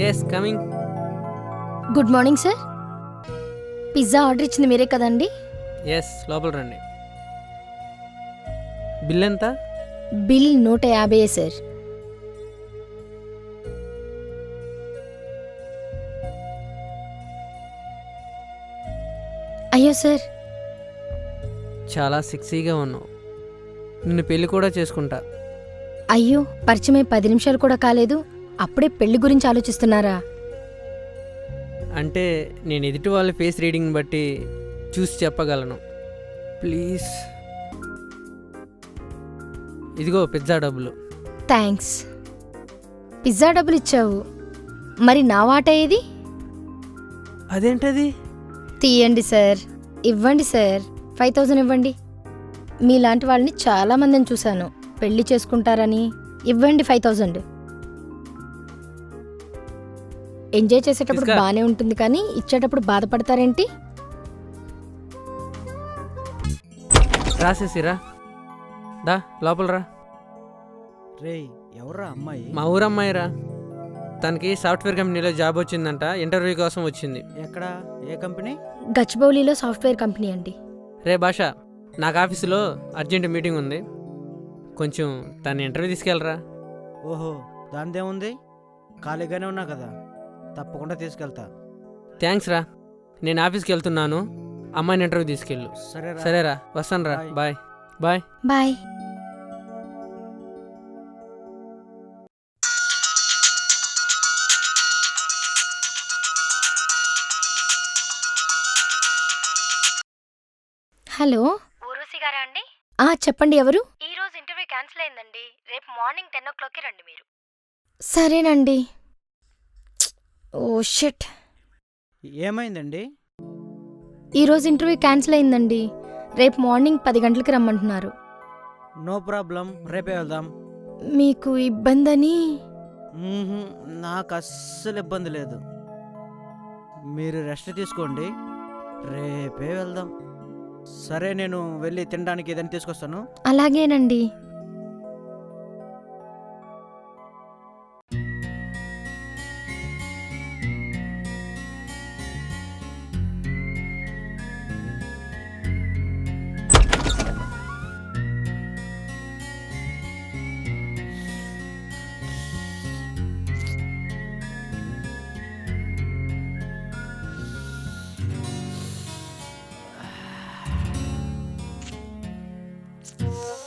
Yes coming good morning sir pizza order ఇచ్చింది మీరే కదండి? ఎస్ లోపల రండి. బిల్ ఎంత? బిల్ నూట యాభై సార్ అయ్యో సార్ చాలా సెక్సీగా ఉన్నావు. నిన్ను పెళ్ళి కూడా చేసుకుంటా. అయ్యో పరిచయమై పది నిమిషాలు కూడా కాలేదు. అప్పుడే పెళ్ళి గురించి ఆలోచిస్తున్నారా? అంటే నేను ఎదుటి వాళ్ళ ఫేస్ రీడింగ్ బట్టి చూసి చెప్పగలను. ప్లీజ్. ఇదిగో పిజ్జా డబ్బులు. థ్యాంక్స్. పిజ్జా డబ్బులు ఇచ్చావు. మరి నా వాట ఏది? అదేంటది? తీయండి సార్. ఇవ్వండి సార్. ఫైవ్ థౌజండ్ ఇవ్వండి. మీలాంటి వాళ్ళని చాలా మందిని చూశాను. పెళ్ళి చేసుకుంటారని. ఇవ్వండి ఫైవ్ థౌజండ్. ఎంజాయ్ చేసేటప్పుడు తీసుకో. బాగానే ఉంటుంది కానీ ఇచ్చేటప్పుడు బాధపడతారేంటి? రాసేసిరా. దా లోపల రా రేయ్ ఎవర్రా అమ్మాయి? మా ఊరమ్మాయిరా. తనకి సాఫ్ట్వేర్ కంపెనీలో జాబ్ వచ్చిందంట ఇంటర్వ్యూ కోసం వచ్చింది. ఎక్కడ? ఏ కంపెనీ? గచ్చిబౌలిలో సాఫ్ట్వేర్ కంపెనీ అండి. రే భాష నాకు ఆఫీసులో అర్జెంట్ మీటింగ్ ఉంది. కొంచెం తన ఇంటర్వ్యూ తీసుకెళ్ళరా. ఓహో దానిదేముంది ఖాళీగానే ఉన్నా కదా. తప్పకుండా తీసుకెళ్తా. థ్యాంక్స్ రా. నేను ఆఫీస్కి వెళ్తున్నాను. అమ్మాయిని ఇంటర్వ్యూ తీసుకెళ్ళు. సరేరా సరేరా వస్తాను రా. Bye. Bye. Bye. Hello. Urvashi గారా అండి? ఆ చెప్పండి ఎవరు? ఈ రోజు ఇంటర్వ్యూ క్యాన్సిల్ అయిందండి. రేపు మార్నింగ్ టెన్ ఓ క్లాక్కి రండి మీరు. సరేనండి. Oh shit. ఏమైందండి? ఈరోజు ఇంటర్వ్యూ క్యాన్సిల్ అయిందండి. రేపు మార్నింగ్ పది గంటలకి రమ్మంటున్నారు. నో ప్రాబ్లం రేపే వెళ్దాం. మీకు ఇబ్బందని? మ్మ్హ్మ్, నాకు అస్సలు ఇబ్బంది లేదు. మీరు రెస్ట్ తీసుకోండి. రేపే వెళ్దాం. సరే నేను వెళ్ళి తినడానికి ఏదైనా తీసుకొస్తాను. అలాగేనండి. Bye.